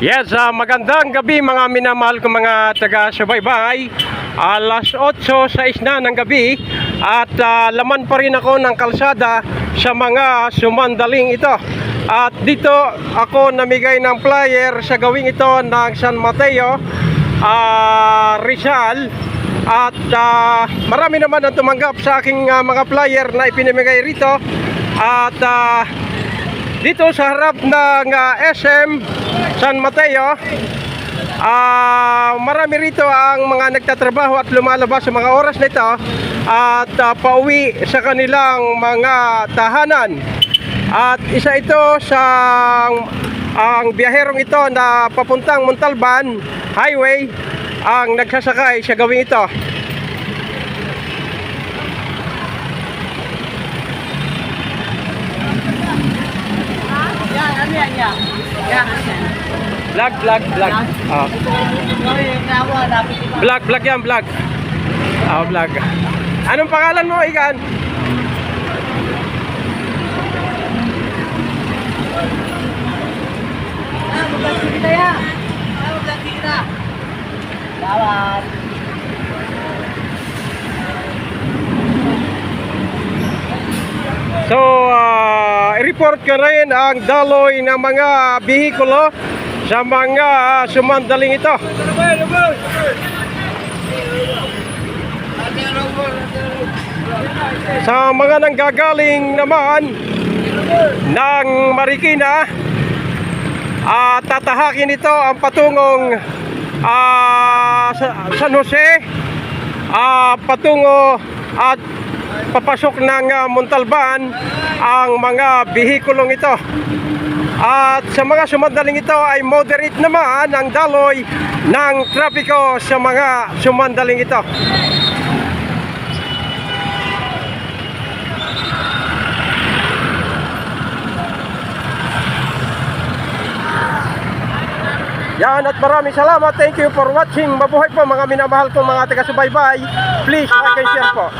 Yes, ah, magandang gabi mga minamahal ko mga taga-subaybay. Alas 8 sa isna ng gabi at ah, laman pa rin ako ng kalsada sa mga sumandaling ito. At dito ako namigay ng flyer sa gawing ito ng San Mateo, ah, Rizal. At ah, marami naman ang tumanggap sa aking ah, mga flyer na ipinamigay rito. At ah, dito sa harap ng ah, SM San Mateo. Ah marami rito ang mga nagtatrabaho at lumalabas sa mga oras nito at ah, pauwi sa kanilang mga tahanan. At isa ito sa ang biyaherong ito na papuntang Montalban Highway ang nagsasakay sa gawing ito Yan, ano yan? vlog vlog vlog vlog yan, vlog. Ah, vlog. Anong pangalan mo, Igan? I-report ko rin ang daloy ng mga bihikulo sa mga sumandaling ito. Sa mga nanggagaling naman ng Marikina, at tatahakin ito ang patungong ah, sa- San Jose, ah, patungo at papasok ng ah, Montalban ang mga bihikulong ito. At sa mga sumandaling ito ay moderate naman ang daloy ng trapiko sa mga sumandaling ito. Yan at maraming salamat. Thank you for watching. Mabuhay po mga minamahal kong mga taga-subaybay. Please like and share po.